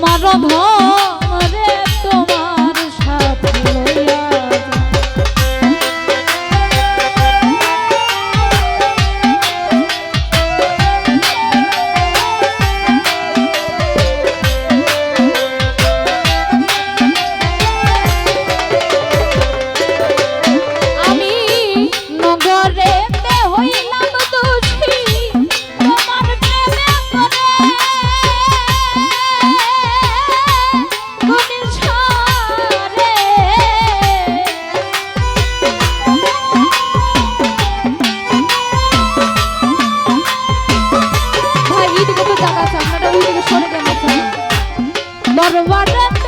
তোমার ধন Bye.